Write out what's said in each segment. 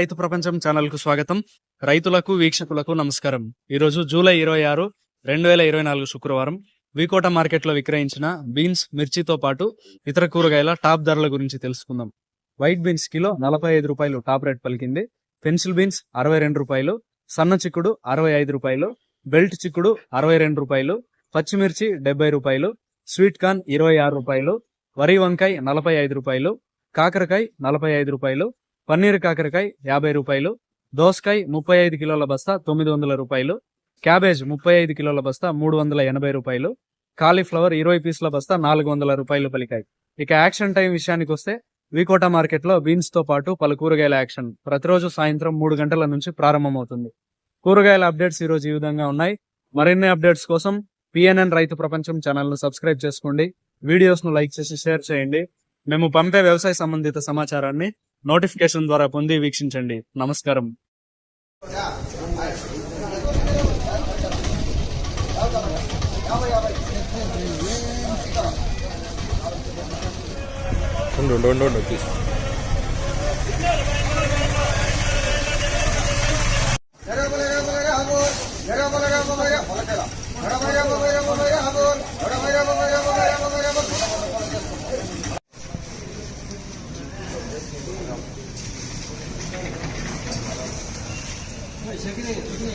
రైతు ప్రపంచం ఛానల్కు స్వాగతం. రైతులకు వీక్షకులకు నమస్కారం. ఈరోజు జూలై ఇరవై ఆరు రెండు వేల ఇరవై నాలుగు శుక్రవారం. వికోట మార్కెట్లో విక్రయించిన బీన్స్ మిర్చితో పాటు ఇతర కూరగాయల టాప్ ధరల గురించి తెలుసుకుందాం. వైట్ బీన్స్ కిలో నలభై ఐదు రూపాయలు టాప్ రేట్ పలికింది. పెన్సిల్ బీన్స్ అరవై రెండు రూపాయలు సన్న చిక్కుడు అరవై ఐదు రూపాయలు బెల్ట్ చిక్కుడు అరవై రెండు రూపాయలు పచ్చిమిర్చి డెబ్బై రూపాయలు స్వీట్ కార్న్ ఇరవై ఆరు రూపాయలు వరి వంకాయ నలభై ఐదు రూపాయలు కాకరకాయ నలభై ఐదు రూపాయలు పన్నీర్ కాకరకాయ యాభై రూపాయలు దోసకాయ ముప్పై ఐదు కిలోల బస్తా తొమ్మిది వందల రూపాయలు క్యాబేజ్ ముప్పై ఐదు కిలోల బస్తా మూడు వందల ఎనభై రూపాయలు కాలీఫ్లవర్ ఇరవై పీసుల బస్తా నాలుగు వందల రూపాయలు పలికాయి. ఇక యాక్షన్ టైం విషయానికి వస్తే వికోట మార్కెట్లో బీన్స్తో పాటు పలు కూరగాయల యాక్షన్ ప్రతిరోజు సాయంత్రం మూడు గంటల నుంచి ప్రారంభమవుతుంది. కూరగాయల అప్డేట్స్ ఈరోజు ఈ విధంగా ఉన్నాయి. మరిన్ని అప్డేట్స్ కోసం పిఎన్ఎన్ రైతు ప్రపంచం ఛానల్ను సబ్స్క్రైబ్ చేసుకోండి. వీడియోస్ను లైక్ చేసి షేర్ చేయండి. మేము పంపే వ్యవసాయ సంబంధిత సమాచారాన్ని నోటిఫికేషన్ ద్వారా పొంది వీక్షించండి నమస్కారం ఉండు ఉండు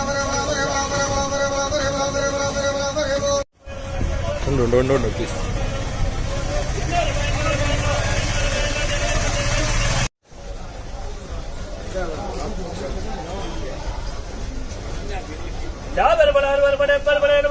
రెండు రెండు రెండు ఉండు తీసు యాభై రూపాయలు